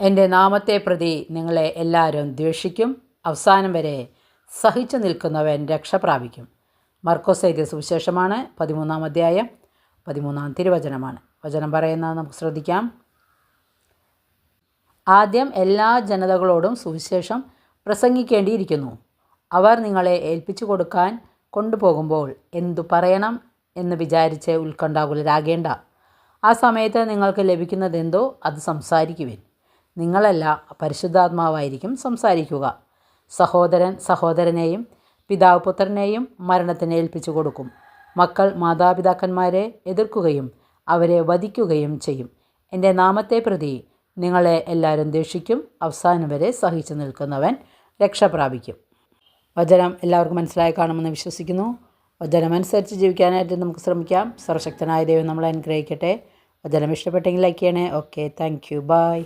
എന്റെ നാമത്തെ പ്രതി നിങ്ങളെ എല്ലാവരും ദ്വേഷിക്കും. അവസാനം വരെ സഹിച്ചു നിൽക്കുന്നവൻ രക്ഷ പ്രാപിക്കും. മർക്കോസ് എഴുതിയ സുവിശേഷമാണ് പതിമൂന്നാം അധ്യായം പതിമൂന്നാം തിരുവചനമാണ്. വചനം പറയുന്നത് നമുക്ക് ശ്രദ്ധിക്കാം. ആദ്യം എല്ലാ ജനതകളോടും സുവിശേഷം പ്രസംഗിക്കേണ്ടിയിരിക്കുന്നു. അവർ നിങ്ങളെ ഏൽപ്പിച്ചു കൊടുക്കാൻ കൊണ്ടുപോകുമ്പോൾ എന്തു പറയണം എന്ന് വിചാരിച്ച് ഉത്കണ്ഠാകുലരാകേണ്ട. ആ സമയത്ത് നിങ്ങൾക്ക് ലഭിക്കുന്നതെന്തോ അത് സംസാരിക്കുവിൻ. നിങ്ങളല്ല പരിശുദ്ധാത്മാവായിരിക്കും സംസാരിക്കുക. സഹോദരൻ സഹോദരനെയും പിതാവ് പുത്രനെയും മരണത്തിന് ഏൽപ്പിച്ചു കൊടുക്കും. മക്കൾ മാതാപിതാക്കന്മാരെ എതിർക്കുകയും അവരെ വധിക്കുകയും ചെയ്യും. എന്റെ നാമത്തെ പ്രതി നിങ്ങളെ എല്ലാവരും ദേഷിക്കും അവസാനം വരെ സഹിച്ചു നിൽക്കുന്നവൻ രക്ഷ പ്രാപിക്കും. വചനം എല്ലാവർക്കും മനസ്സിലായി കാണുമെന്ന് വിശ്വസിക്കുന്നു. വചനമനുസരിച്ച് ജീവിക്കാനായിട്ട് നമുക്ക് ശ്രമിക്കാം. സർവശക്തനായ ദൈവം നമ്മളെ അനുഗ്രഹിക്കട്ടെ. വചനം ഇഷ്ടപ്പെട്ടെങ്കിൽ ലൈക്ക് ചെയ്യണേ. Okay thank you. ബൈ.